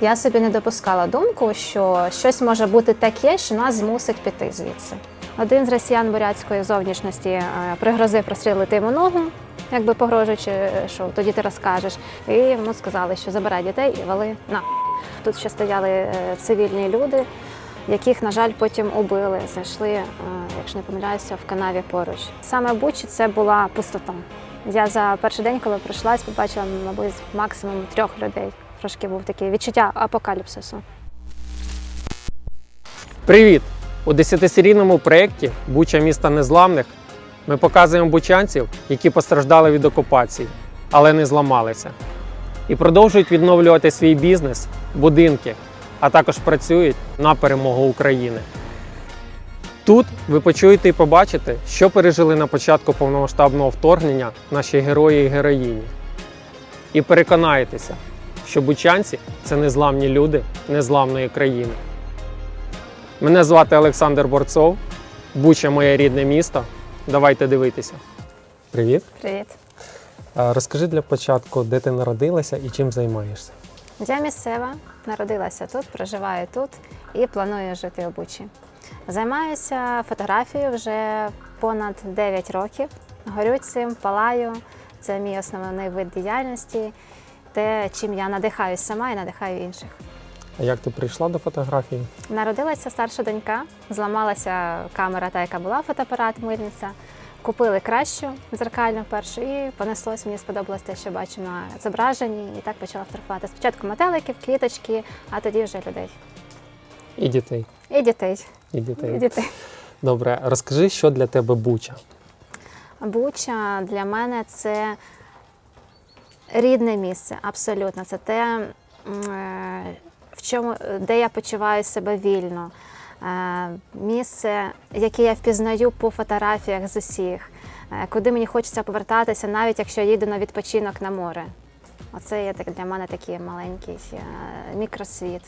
Я собі не допускала думку, що щось може бути таке, що нас змусить піти звідси. Один з росіян бурятської зовнішності е, пригрозив прострілити йому ногу, якби погрожуючи, що тоді ти розкажеш. І йому сказали, що забирай дітей і вали на. Тут ще стояли е, цивільні люди, яких, на жаль, потім убили, знайшли, е, якщо не помиляюся, в канаві поруч. Саме Бучі це була пустота. Я за перший день, коли прийшлась, побачила, мабуть, максимум трьох людей. Трошки був таке відчуття апокаліпсису. Привіт! У 10-серійному проєкті Буча міста незламних ми показуємо бучанців, які постраждали від окупації, але не зламалися. І продовжують відновлювати свій бізнес, будинки, а також працюють на перемогу України. Тут ви почуєте і побачите, що пережили на початку повномасштабного вторгнення наші герої і героїні. І переконаєтеся, що бучанці це незламні люди незламної країни. Мене звати Олександр Борцов. Буча моє рідне місто. Давайте дивитися. Привіт. Привіт. Розкажи для початку, де ти народилася і чим займаєшся. Я місцева, народилася тут, проживаю тут і планую жити у Бучі. Займаюся фотографією вже понад 9 років. Горю цим, палаю. Це мій основний вид діяльності, те, чим я надихаюсь сама і надихаю інших. А як ти прийшла до фотографії? Народилася старша донька, зламалася камера, та яка була фотоапарат, мильниця. Купили кращу зеркальну першу і понеслось. Мені сподобалось те, що бачу на зображенні, і так почала фотографувати. Спочатку метеликів, квіточки, а тоді вже людей. І дітей. І дітей. І І дітей. дітей. Добре, розкажи, що для тебе Буча. Буча для мене це рідне місце, абсолютно. Це те, е, в чому, де я почуваю себе вільно. Е, Місце, яке я впізнаю по фотографіях з усіх, е, куди мені хочеться повертатися, навіть якщо я їду на відпочинок на море. Оце є для мене такий маленький мікросвіт,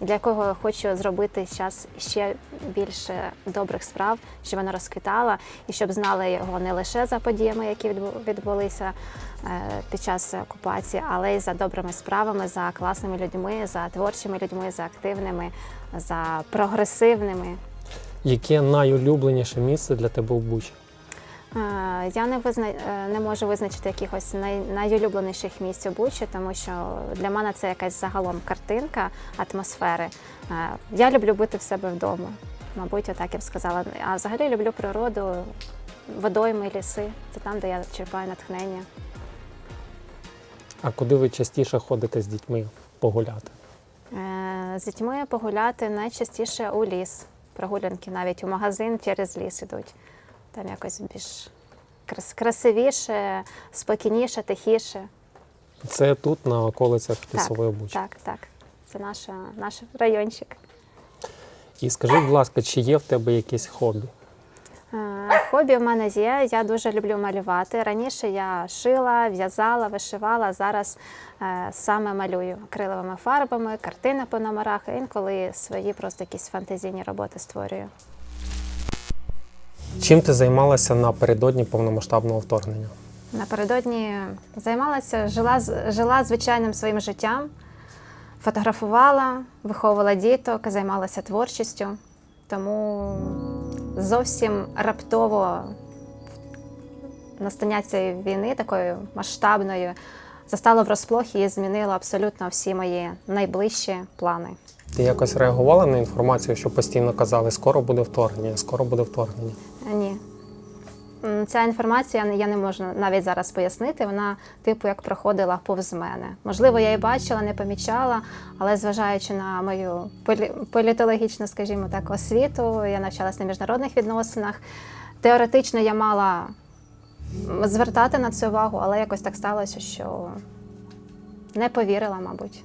для якого я хочу зробити зараз ще більше добрих справ, щоб вона розквітала і щоб знали його не лише за подіями, які відбулися е, під час окупації, але й за добрими справами, за класними людьми, за творчими людьми, за активними, за прогресивними. Яке найулюбленіше місце для тебе в Бучі? Е, Я не визна... е, не можу визначити якихось най... найулюбленіших місць у Бучі, тому що для мене це якась загалом картинка атмосфери. Е, Я люблю бути в себе вдома. Мабуть, отак я б сказала. А взагалі люблю природу, водойми, ліси. Це там, де я черпаю натхнення. А куди ви частіше ходите з дітьми погуляти? З дітьми погуляти найчастіше у ліс. Прогулянки навіть у магазин через ліс ідуть. Там якось більш крас- красивіше, спокійніше, тихіше. Це тут, на околицях лісової Бучі. Так, так. Це наша, наш райончик. І скажи, будь ласка, чи є в тебе якесь хобі? Е, Хобі в мене є. Я дуже люблю малювати. Раніше я шила, в'язала, вишивала. Зараз е, саме малюю акриловими фарбами, картини по номерах, інколи свої просто якісь фантазійні роботи створюю. Чим ти займалася напередодні повномасштабного вторгнення? Напередодні займалася, жила, жила звичайним своїм життям, фотографувала, виховувала діток, займалася творчістю. Тому зовсім раптово настання цієї війни, такою масштабною, застало врозплох і змінило абсолютно всі мої найближчі плани. Ти якось реагувала на інформацію, що постійно казали, скоро буде вторгнення, скоро буде вторгнення. Ні. Ця інформація я не можу навіть зараз пояснити. Вона, типу, як проходила повз мене. Можливо, я її бачила, не помічала, але зважаючи на мою політологічну, скажімо так, освіту, я навчалася на міжнародних відносинах. Теоретично я мала звертати на це увагу, але якось так сталося, що не повірила, мабуть.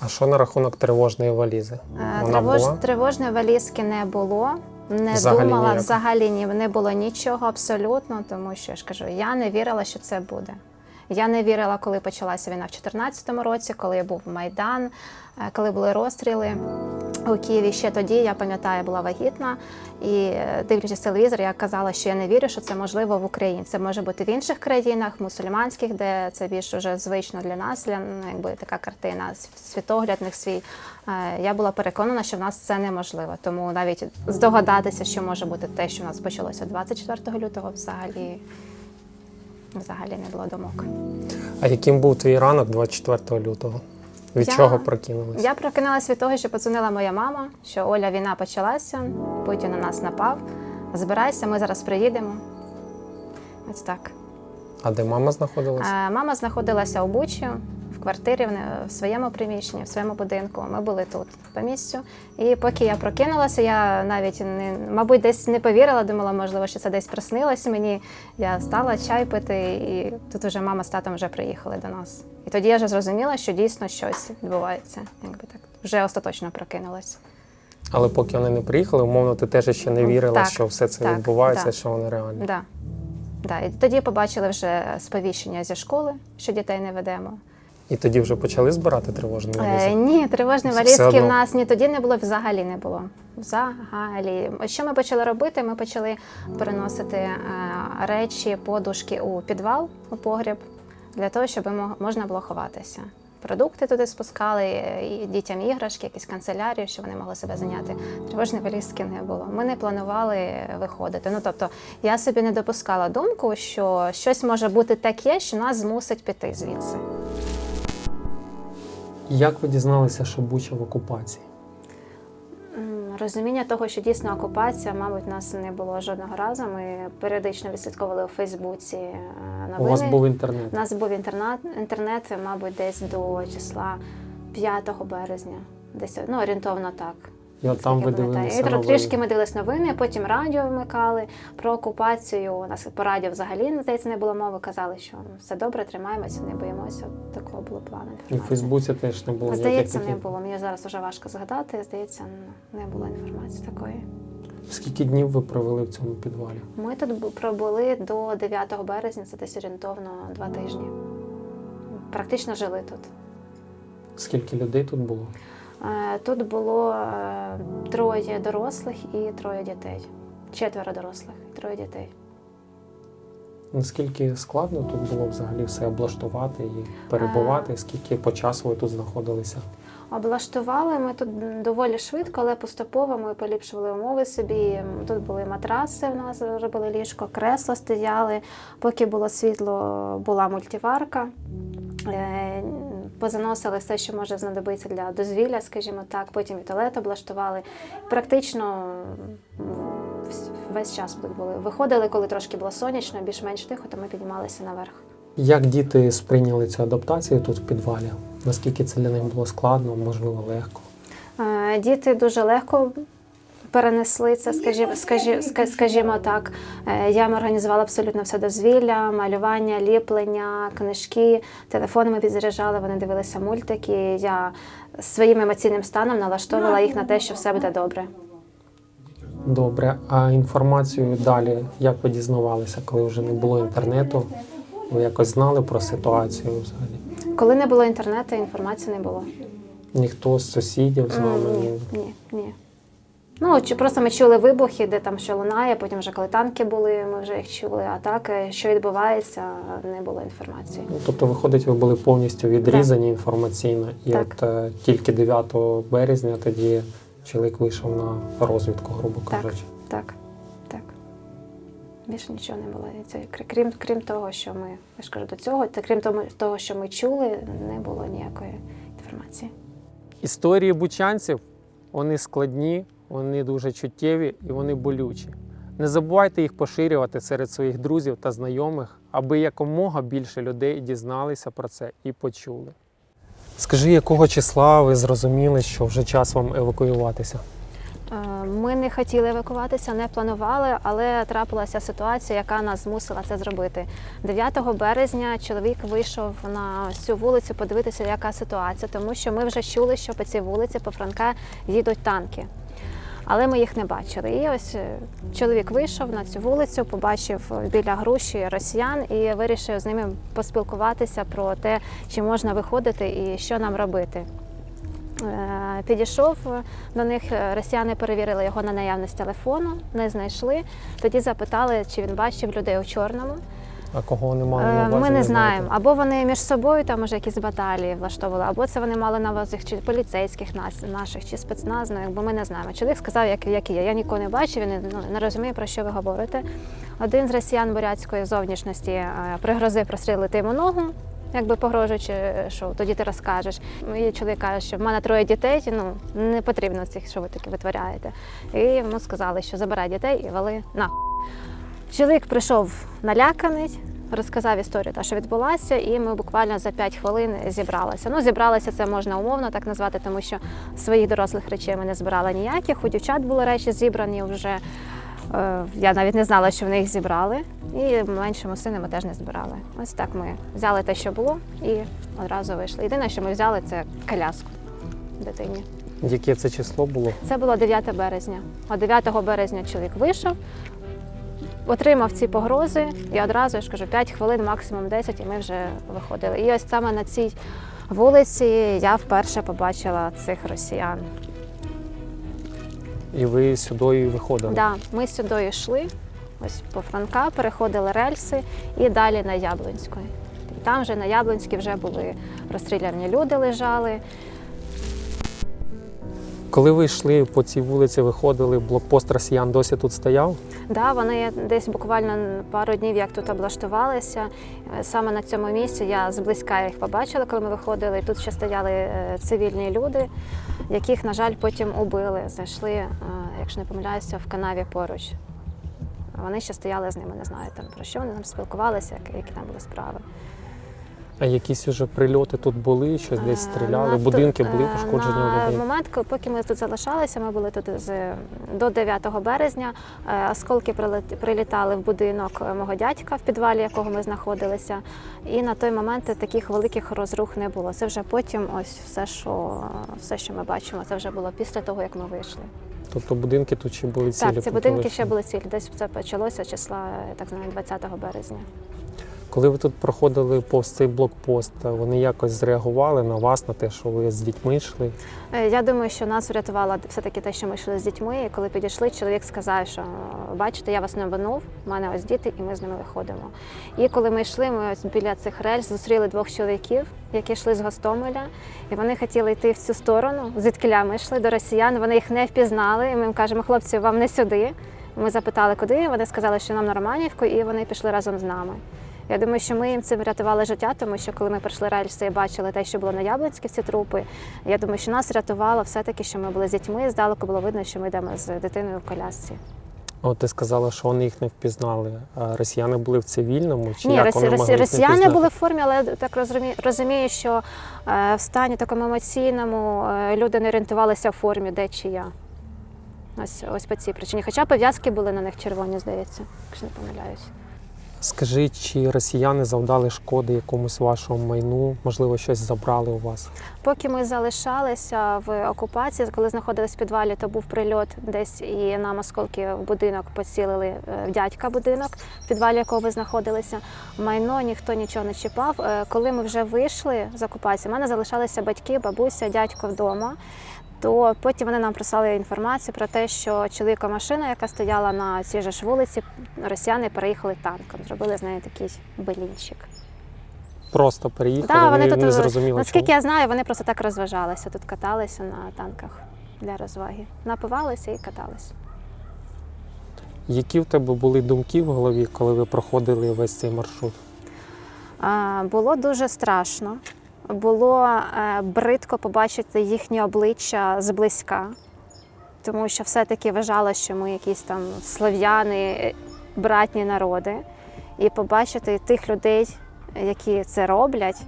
А що на рахунок тривожної валізи? Е, Вона Тривож, була? Тривожної валізки не було. Не Взагалі думала ніяк? взагалі ні, не було нічого абсолютно, тому що я ж кажу, я не вірила, що це буде. Я не вірила, коли почалася війна в 2014 році, коли був Майдан, е, коли були розстріли. у Києві ще тоді, я пам'ятаю, була вагітна. І е, дивлячись телевізор, я казала, що я не вірю, що це можливо в Україні. Це може бути в інших країнах, мусульманських, де це більш уже звично для нас, для ну, якби така картина, світоглядних свій. Е, Я була переконана, що в нас це неможливо. Тому навіть здогадатися, що може бути те, що в нас почалося 24 лютого, взагалі, взагалі не було думок. А яким був твій ранок 24 лютого? Від Я- чого прокинулась? Я прокинулася від того, що подзвонила моя мама, що Оля, війна почалася, Путін на нас напав. Збирайся, ми зараз приїдемо. Ось так. А де мама знаходилась? Е, Мама знаходилася у Бучі в квартирі в своєму приміщенні, в своєму будинку. Ми були тут по місцю. І поки я прокинулася, я навіть не мабуть десь не повірила, думала, можливо, що це десь приснилося мені. Я стала чай пити, і тут вже мама з татом вже приїхали до нас. І тоді я вже зрозуміла, що дійсно щось відбувається. Якби так вже остаточно прокинулась. Але поки вони не приїхали, умовно, ти теж ще не вірила, Так, що все це так, відбувається, так. що воно реально. Да. Да. І тоді побачили вже сповіщення зі школи, що дітей не ведемо. І тоді вже почали збирати тривожні Е, ні, тривожні валізки одно. в нас ні тоді не було, взагалі не було. Взагалі. Що ми почали робити? Ми почали переносити е, речі, подушки у підвал, у погріб, для того, щоб можна було ховатися. Продукти туди спускали, е, і дітям іграшки, якісь канцелярію, щоб вони могли себе зайняти. Тривожної валізки не було. Ми не планували виходити. Ну тобто, я собі не допускала думку, що щось може бути таке, що нас змусить піти звідси. Як ви дізналися, що Буча в окупації? Розуміння того, що дійсно окупація, мабуть, нас не було жодного разу. Ми періодично відслідковували у Фейсбуці е, новини. У вас був інтернет. У нас був інтернет, інтернет, мабуть, десь до числа 5 березня. Десь ну, орієнтовно так. І от там ви дивилися новини. трішки ми дивились новини, потім радіо вмикали про окупацію. У нас по радіо взагалі здається не було мови. Казали, що все добре, тримаємося, не боїмося. Такого було плану. І в. Фейсбуці теж не було Здається, не було. Мені зараз вже важко згадати. Здається, не було інформації такої. Скільки днів ви провели в цьому підвалі? Ми тут пробули до 9 березня, це десь орієнтовно два тижні. Практично жили тут. Скільки людей тут було? Е, Тут було е, троє дорослих і троє дітей. Четверо дорослих і троє дітей. Наскільки складно тут було взагалі все облаштувати і перебувати? Скільки по часу ви тут знаходилися? Облаштували ми тут доволі швидко, але поступово ми поліпшували умови собі. Тут були матраси, в нас робили ліжко, кресла стояли. Поки було світло, була мультиварка. Позаносили все, що може знадобитися для дозвілля, скажімо так. Потім і туалет облаштували. Практично весь час тут були. Виходили, коли трошки було сонячно, більш-менш тихо, то ми піднімалися наверх. Як діти сприйняли цю адаптацію тут в підвалі? Наскільки це для них було складно, можливо, легко? Е, Діти дуже легко перенесли це, скажімо, скажі- ска- скажімо так. Е, Я їм організувала абсолютно все дозвілля, малювання, ліплення, книжки, телефони ми підзаряджали, вони дивилися мультики. Я своїм емоційним станом налаштовувала їх на те, що все буде добре. Добре, а інформацію далі як ви дізнавалися, коли вже не було інтернету? Ви якось знали про ситуацію взагалі? Коли не було інтернету, інформації не було. Ніхто з сусідів з вами? Ні, ні, ні. Ну, чи просто ми чули вибухи, де там що лунає, потім вже коли танки були, ми вже їх чули. А так, е, що відбувається, не було інформації. Ну, тобто, виходить, ви були повністю відрізані інформаційно. І Так. от е, тільки 9 березня тоді чоловік вийшов на розвідку, грубо кажучи. Так, так. Більше нічого не було. Це, крім, крім того, що ми, я ж кажу, до цього, та крім того, що ми чули, не було ніякої інформації. Історії бучанців вони складні, вони дуже чуттєві і вони болючі. Не забувайте їх поширювати серед своїх друзів та знайомих, аби якомога більше людей дізналися про це і почули. Скажи, якого числа ви зрозуміли, що вже час вам евакуюватися? Е, Ми не хотіли евакуватися, не планували, але трапилася ситуація, яка нас змусила це зробити. 9 березня чоловік вийшов на цю вулицю подивитися, яка ситуація, тому що ми вже чули, що по цій вулиці по Франка їдуть танки. Але ми їх не бачили. І ось е, чоловік вийшов на цю вулицю, побачив е, біля груші росіян і вирішив з ними поспілкуватися про те, чи можна виходити і що нам робити. Е, Підійшов до них, росіяни перевірили його на наявність телефону, не знайшли. Тоді запитали, чи він бачив людей у чорному. А кого вони мали Е, на увазі? Ми не знаєте? знаємо. Або вони між собою там може якісь баталії влаштовували, або це вони мали на увазі чи поліцейських нас, наших, чи спецназних, бо ми не знаємо. Чоловік сказав, як, як є. Я нікого не бачив, він ну, не розуміє, про що ви говорите. Один з росіян бурятської зовнішності е, пригрозив прострілити йому ногу. Якби погрожуючи, що тоді ти розкажеш. І чоловік каже, що в мене троє дітей, ну не потрібно цих, що ви таке витворяєте. І йому сказали, що забирай дітей і вали на. Чоловік прийшов наляканий, розказав історію, та що відбулася, і ми буквально за 5 хвилин зібралися. Ну, зібралися це можна умовно так назвати, тому що своїх дорослих речей ми не збирали ніяких. У дівчат були речі зібрані вже. Е, Я навіть не знала, що вони їх зібрали, і меншому сину ми теж не збирали. Ось так ми взяли те, що було, і одразу вийшли. Єдине, що ми взяли, це коляску дитині. Яке це число було? Це було 9 березня. А 9 березня чоловік вийшов, отримав ці погрози, і одразу я ж кажу, 5 хвилин, максимум 10, і ми вже виходили. І ось саме на цій вулиці я вперше побачила цих росіян. І ви сюди виходили? Да, ми сюди йшли, ось по Франка, переходили рельси і далі на Яблонської. Там вже на Яблонській вже були розстріляні люди лежали. Коли ви йшли по цій вулиці, виходили, блокпост росіян досі тут стояв? Да, вони десь буквально пару днів як тут облаштувалися. Саме на цьому місці я зблизька їх побачила, коли ми виходили. Тут ще стояли е, цивільні люди, яких, на жаль, потім убили. Зайшли, е, якщо не помиляюся, в канаві поруч. Вони ще стояли з ними, не знаю там про що вони там спілкувалися, які там були справи. А якісь уже прильоти тут були, щось десь Е, стріляли, будинки були е, пошкоджені На людей? момент, коли- поки ми тут залишалися, ми були тут з до 9 березня. Е, Осколки прилітали в будинок мого дядька, в підвалі якого ми знаходилися. І на той момент таких великих розрух не було. Це вже потім, ось все, що все, що ми бачимо, це вже було після того, як ми вийшли. Тобто будинки тут ще були цілі? так, ці будинки ще були цілі. Десь це почалося числа так званого 20 березня. Коли ви тут проходили повз цей блокпост, вони якось зреагували на вас, на те, що ви з дітьми йшли? Е, Я думаю, що нас врятувало все-таки те, що ми йшли з дітьми. І коли підійшли, чоловік сказав, що бачите, я вас не обманув, в мене ось діти, і ми з ними виходимо. І коли ми йшли, ми ось біля цих рельс зустріли двох чоловіків, які йшли з Гостомеля, і вони хотіли йти в цю сторону. Звідкиля ми йшли до росіян. Вони їх не впізнали. І ми їм кажемо, хлопці, вам не сюди. Ми запитали, куди. Вони сказали, що нам на Романівку, і вони пішли разом з нами. Я думаю, що ми їм цим врятували життя, тому що коли ми пройшли рельси і бачили те, що було на Яблонській, ці трупи, я думаю, що нас рятувало все-таки, що ми були з дітьми, здалеку було видно, що ми йдемо з дитиною в колясці. От ти сказала, що вони їх не впізнали. А росіяни були в цивільному? Чи Ні, як росі, вони росі, могли їх не росіяни впізнати? були в формі, але я так розумію, розумію, що е, в стані такому емоційному е, люди не орієнтувалися в формі, де чи я. Ось, ось по цій причині. Хоча пов'язки були на них червоні, здається, якщо не помиляюсь. Скажи, чи росіяни завдали шкоди якомусь вашому майну? Можливо, щось забрали у вас? Поки ми залишалися в окупації, коли знаходились в підвалі, то був прильот десь і нам осколки в будинок поцілили е, в дядька будинок, в підвалі якого ми знаходилися. Майно ніхто нічого не чіпав. Е, Коли ми вже вийшли з окупації, в мене залишалися батьки, бабуся, дядько вдома. То потім вони нам прислали інформацію про те, що чоловіка машина, яка стояла на цій же ж вулиці, росіяни переїхали танком, зробили з нею такий белінчик. Просто переїхали, Да, вони не, тут, не зрозуміло Наскільки чому. я знаю, вони просто так розважалися. Тут каталися на танках для розваги. Напивалися і каталися. Які в тебе були думки в голові, коли ви проходили весь цей маршрут? А, було дуже страшно. Було е, бридко побачити їхні обличчя зблизька, тому що все-таки вважала, що ми якісь там слов'яни, братні народи. І побачити тих людей, які це роблять,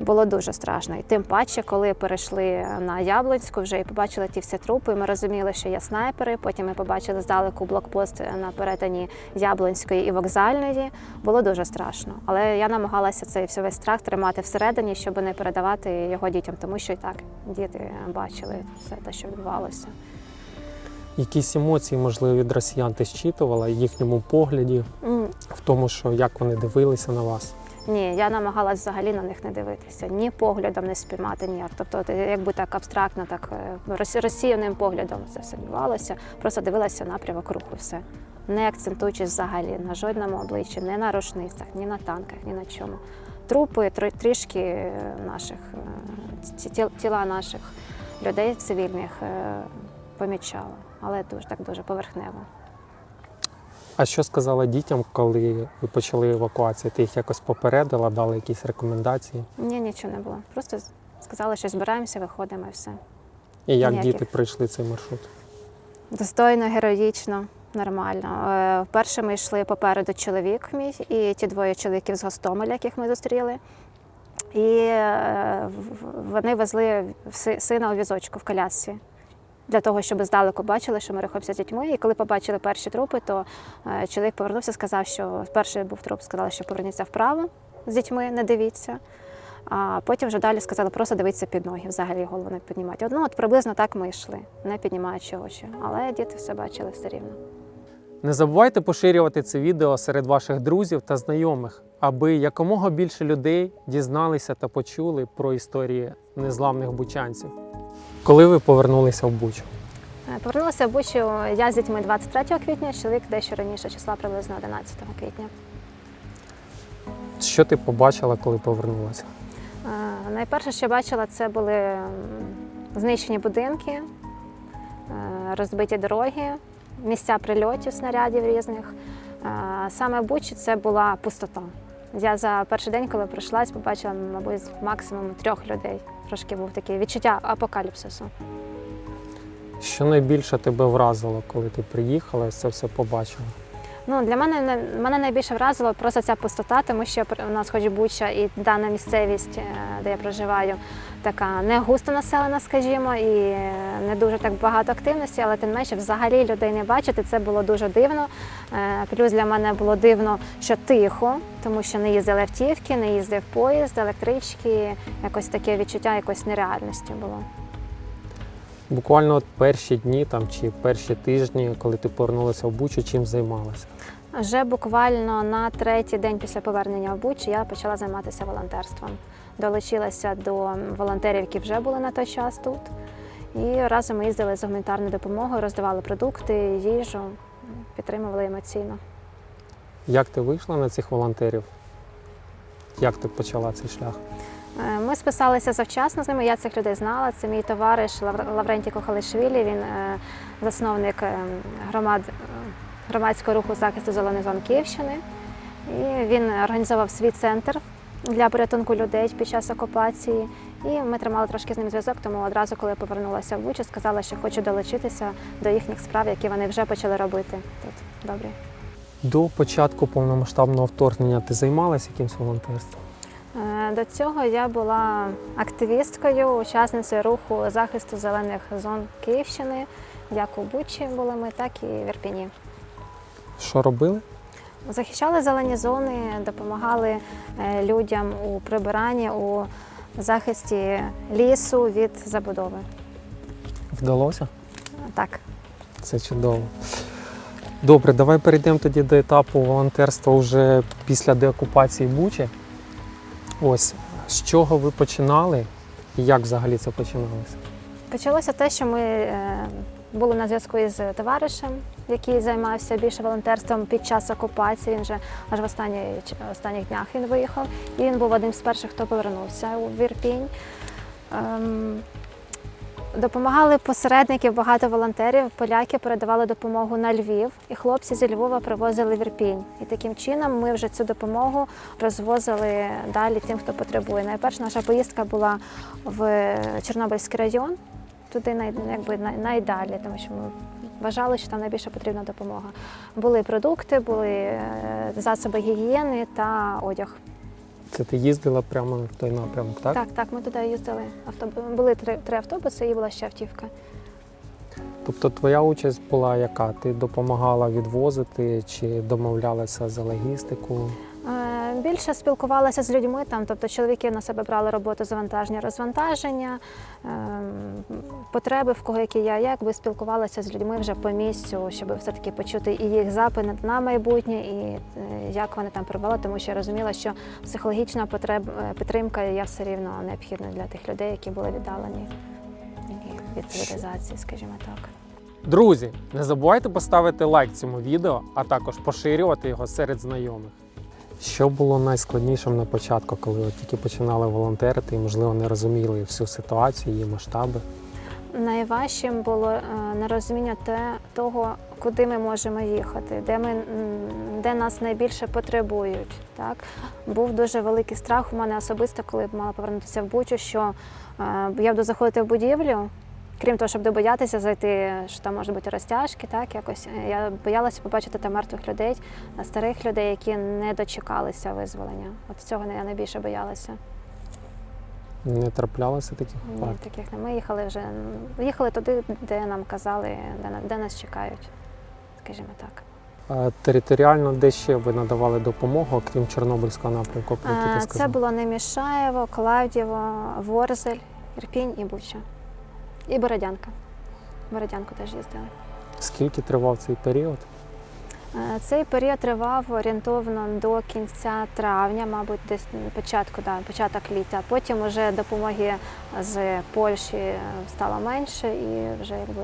було дуже страшно. І тим паче, коли перейшли на Яблонську вже і побачили ті всі трупи, ми розуміли, що є снайпери. Потім ми побачили здалеку блокпост на перетині Яблонської і вокзальної. Було дуже страшно. Але я намагалася цей весь страх тримати всередині, щоб не передавати його дітям, тому що і так діти бачили все те, що відбувалося. Якісь емоції, можливо, від росіян ти щитувала в їхньому погляді, в тому, що як вони дивилися на вас? Ні, я намагалась взагалі на них не дивитися, ні поглядом не спіймати ніяк. Тобто, якби так абстрактно, так е, розсіяним поглядом це все відбувалося. Просто дивилася напрямок руху, все. Не акцентуючись взагалі на жодному обличчі, ні на рушницях, ні на танках, ні на чому. Трупи трішки е, наших е, ті- ті- тіла наших людей цивільних помічала, але дуже так дуже поверхнево. А що сказала дітям, коли ви почали евакуацію? Ти їх якось попередила, дала якісь рекомендації? Ні, нічого не було. Просто сказали, що збираємося, виходимо і все. І як Ніяких. діти пройшли цей маршрут? Достойно, героїчно, нормально. Е, Вперше ми йшли попереду чоловік мій і ті двоє чоловіків з Гостомеля, яких ми зустріли. І е, вони везли сина у візочку в колясці. Для того, щоб здалеку бачили, що ми рухаємося з дітьми. І коли побачили перші трупи, то е, чоловік повернувся, сказав, що перший був труп, сказали, що поверніться вправо з дітьми, не дивіться. А потім вже далі сказали, просто дивитися під ноги, взагалі голову не піднімати. Ну, от приблизно так ми йшли, не піднімаючи очі. Але діти все бачили все рівно. Не забувайте поширювати це відео серед ваших друзів та знайомих, аби якомога більше людей дізналися та почули про історії незламних бучанців. Коли ви повернулися в Бучу? Е, Повернулася в Бучу я з дітьми 23 квітня, чоловік дещо раніше, числа приблизно 11 квітня. Що ти побачила, коли повернулася? Е, Найперше, що бачила, це були знищені будинки, е, розбиті дороги, місця прильотів снарядів різних. Саме в Бучі це була пустота. Я за перший день, коли прийшлась, побачила, мабуть, максимум трьох людей. Трошки був таке відчуття апокаліпсису. Що найбільше тебе вразило, коли ти приїхала і це все побачила? Ну, для мене мене найбільше вразило просто ця пустота, тому що у нас хоч Буча і дана місцевість, е, де я проживаю, така не густо населена, скажімо, і е, не дуже так багато активності, але тим менше взагалі людей не бачити. Це було дуже дивно. Е, Плюс для мене було дивно, що тихо, тому що не їздили автівки, не їздив поїзд, електрички. Якось таке відчуття якоїсь нереальності було. Буквально от перші дні там, чи перші тижні, коли ти повернулася в Бучу, чим займалася? Вже буквально на третій день після повернення в Буч я почала займатися волонтерством. Долучилася до волонтерів, які вже були на той час тут. І разом ми їздили з гуманітарною допомогою, роздавали продукти, їжу, підтримували емоційно. Як ти вийшла на цих волонтерів? Як ти почала цей шлях? Е, Ми списалися завчасно з ними. Я цих людей знала. Це мій товариш Лав- Лаврентій Кохалишвілі. Він е, засновник е, громад, громадського руху захисту зелених зон Київщини. І він організував свій центр для порятунку людей під час окупації. І ми тримали трошки з ним зв'язок, тому одразу, коли я повернулася в Бучу, сказала, що хочу долучитися до їхніх справ, які вони вже почали робити тут. Добре. До початку повномасштабного вторгнення ти займалася якимось волонтерством? Е, До цього я була активісткою, учасницею руху захисту зелених зон Київщини. Як у Бучі були ми, так і в Ірпіні. Що робили? Захищали зелені зони, допомагали е, людям у прибиранні, у захисті лісу від забудови. Вдалося? Так. Це чудово. Добре, давай перейдемо тоді до етапу волонтерства вже після деокупації Бучі. Ось з чого ви починали і як взагалі це починалося? Почалося те, що ми е, були на зв'язку із товаришем, який займався більше волонтерством під час окупації. Він вже аж в останні, останніх днях він виїхав. І він був одним з перших, хто повернувся у Вірпінь. Ем, Допомагали посередників, багато волонтерів. Поляки передавали допомогу на Львів, і хлопці зі Львова привозили в Ірпінь. І таким чином ми вже цю допомогу розвозили далі тим, хто потребує. Найперша наша поїздка була в Чорнобильський район, туди най, якби, най, найдалі, тому що ми вважали, що там найбільше потрібна допомога. Були продукти, були е, засоби гігієни та одяг. Це ти їздила прямо в той напрямок, так? Так, так, ми туди їздили. Автобу... Були три, три автобуси і була ще автівка. Тобто твоя участь була яка? Ти допомагала відвозити чи домовлялася за логістику? Більше спілкувалася з людьми там, тобто чоловіки на себе брали роботу завантаження, розвантаження, ем, потреби, в кого які я, якби спілкувалася з людьми вже по місцю, щоб все-таки почути і їх запит на майбутнє, і е, як вони там перебували, тому що я розуміла, що психологічна е, підтримка є все рівно необхідна для тих людей, які були віддалені від цивілізації, скажімо так. Друзі, не забувайте поставити лайк цьому відео, а також поширювати його серед знайомих. Що було найскладнішим на початку, коли ви тільки починали волонтерити і, можливо, не розуміли всю ситуацію, її масштаби? Найважчим було е, нерозуміння те, того, куди ми можемо їхати, де, ми, де нас найбільше потребують. Так? Був дуже великий страх у мене особисто, коли б мала повернутися в Бучу, що е, я буду заходити в будівлю. Крім того, щоб добоятися зайти, що там можуть бути розтяжки, так якось я боялася побачити там мертвих людей, старих людей, які не дочекалися визволення. От цього я найбільше боялася. Не траплялося таких Ні, таких не. Ми їхали вже їхали туди, де нам казали, де, де нас чекають, скажімо так. А Територіально, де ще ви надавали допомогу, окрім Чорнобильського напрямку, про який ти Е, Це було Немішаєво, Клавдєво, Ворзель, Ірпінь і Буча. І Бородянка. Бородянку теж їздили. Скільки тривав цей період? Е, Цей період тривав орієнтовно до кінця травня, мабуть, десь початку, да, початок літа. Потім вже допомоги з Польщі е, стало менше і вже якби.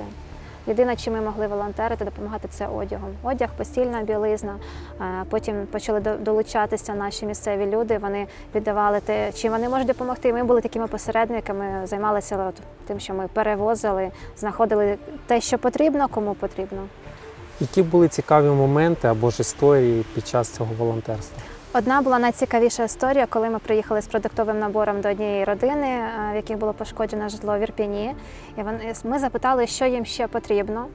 Єдине, чим ми могли волонтерити, допомагати це одягом. Одяг, постільна білизна. Потім почали долучатися наші місцеві люди. Вони віддавали те, чим вони можуть допомогти. Ми були такими посередниками, займалися тим, що ми перевозили, знаходили те, що потрібно, кому потрібно. Які були цікаві моменти або ж історії під час цього волонтерства? Одна була найцікавіша історія, коли ми приїхали з продуктовим набором до однієї родини, е, в яких було пошкоджено житло в Ірпіні. І вони ми запитали, що їм ще потрібно.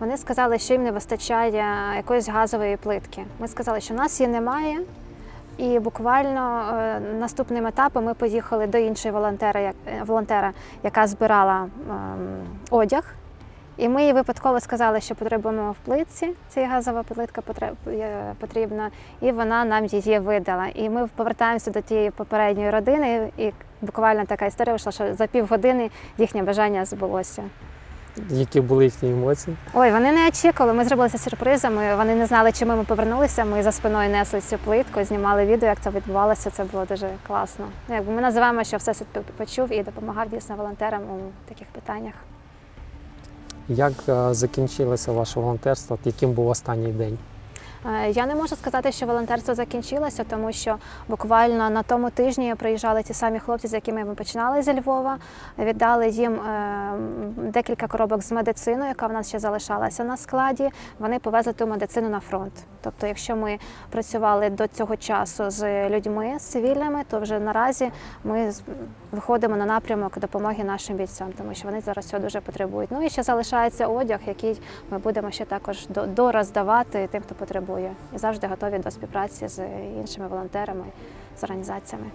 Вони сказали, що їм не вистачає якоїсь газової плитки. Ми сказали, що в нас її немає. І буквально е, наступним етапом ми поїхали до іншої волонтера, як- е, волонтера, яка збирала ем, одяг. І ми їй випадково сказали, що потребуємо в плитці, ця газова плитка потрібна, і вона нам її видала. І ми повертаємося до тієї попередньої родини, і буквально така історія вийшла, що за півгодини їхнє бажання збулося. Які були їхні емоції? Ой, вони не очікували. Ми зробили це сюрпризами. Вони не знали, чому ми повернулися. Ми за спиною несли цю плитку, знімали відео, як це відбувалося. Це було дуже класно. Ну, Якби ми називаємо, що все почув і допомагав дійсно волонтерам у таких питаннях. Як е, закінчилося ваше волонтерство? Яким був останній день? Е, Я не можу сказати, що волонтерство закінчилося, тому що буквально на тому тижні приїжджали ті самі хлопці, з якими ми починали зі Львова. Віддали їм е, декілька коробок з медициною, яка в нас ще залишалася на складі. Вони повезли ту медицину на фронт. Тобто, якщо ми працювали до цього часу з людьми з цивільними, то вже наразі ми виходимо на напрямок допомоги нашим бійцям, тому що вони зараз цього дуже потребують. Ну і ще залишається одяг, який ми будемо ще також до- дороздавати тим, хто потребує, і завжди готові до співпраці з іншими волонтерами, з організаціями.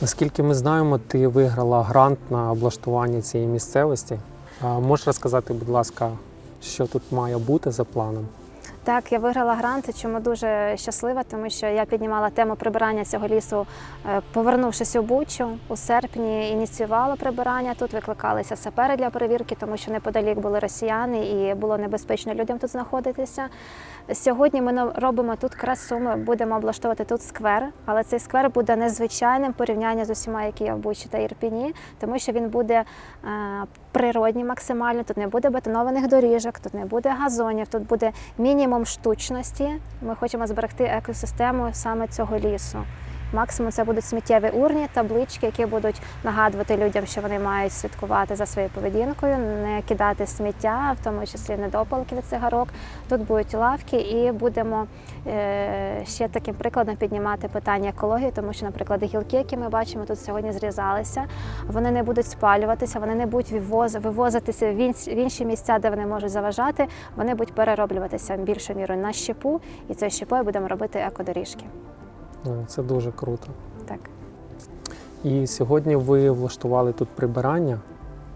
Наскільки ми знаємо, ти виграла грант на облаштування цієї місцевості. Можеш розказати, будь ласка, що тут має бути за планом? Так, я виграла грант, чому дуже щаслива, тому що я піднімала тему прибирання цього лісу, е, повернувшись у Бучу у серпні, ініціювала прибирання. Тут викликалися сапери для перевірки, тому що неподалік були росіяни і було небезпечно людям тут знаходитися. Сьогодні ми робимо тут красу. Ми будемо облаштовувати тут сквер, але цей сквер буде незвичайним порівняння з усіма, які є в Бучі та Ірпіні, тому що він буде е, природній максимально. Тут не буде бетонованих доріжок, тут не буде газонів, тут буде мінімум штучності. Ми хочемо зберегти екосистему саме цього лісу. Максимум це будуть сміттєві урні, таблички, які будуть нагадувати людям, що вони мають слідкувати за своєю поведінкою, не кидати сміття, в тому числі недопалки від цигарок. Тут будуть лавки, і будемо е, ще таким прикладом піднімати питання екології, тому що, наприклад, гілки, які ми бачимо, тут сьогодні зрізалися, вони не будуть спалюватися, вони не будуть вивоз- вивозитися в інші місця, де вони можуть заважати. Вони будуть перероблюватися більшою мірою на щепу, і цією щепою будемо робити екодоріжки. Ну, Це дуже круто. Так. І сьогодні ви влаштували тут прибирання.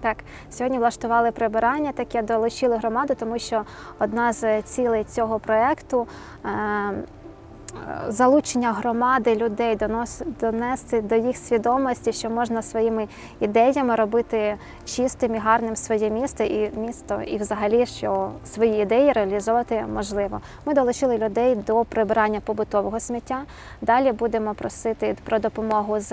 Так, сьогодні влаштували прибирання, таке долучили громаду, тому що одна з цілей цього проєкту е, залучення громади, людей, донести до їх свідомості, що можна своїми ідеями робити чистим і гарним своє місто і місто, і взагалі, що свої ідеї реалізовувати можливо. Ми долучили людей до прибирання побутового сміття. Далі будемо просити про допомогу з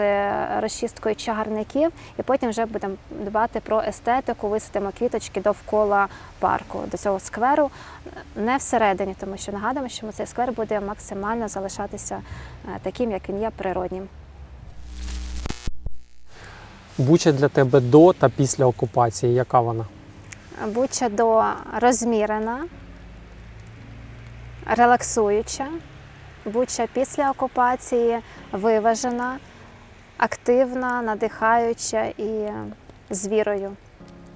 розчисткою чагарників, і потім вже будемо дбати про естетику, висадимо квіточки довкола парку до цього скверу, не всередині, тому що нагадуємо, що цей сквер буде максимально залишатися е, таким, як він є природнім. Буча для тебе до та після окупації. Яка вона? Буча до розмірена, релаксуюча, буча після окупації виважена, активна, надихаюча і з вірою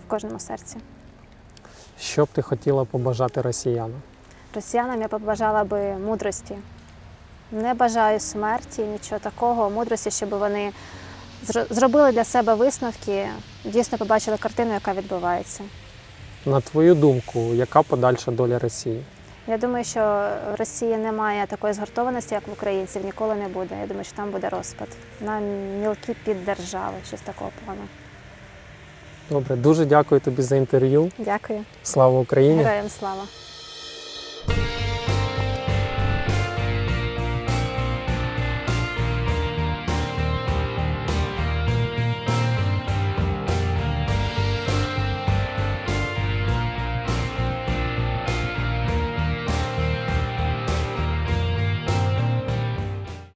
в кожному серці. Що б ти хотіла побажати росіянам? Росіянам я побажала би мудрості. Не бажаю смерті, нічого такого, мудрості, щоб вони зробили для себе висновки, дійсно побачили картину, яка відбувається. На твою думку, яка подальша доля Росії? Я думаю, що в Росії немає такої згуртованості, як в українців, ніколи не буде. Я думаю, що там буде розпад на мілкі піддержави, щось такого плану. Добре, дуже дякую тобі за інтерв'ю. Дякую. Слава Україні! Героям слава!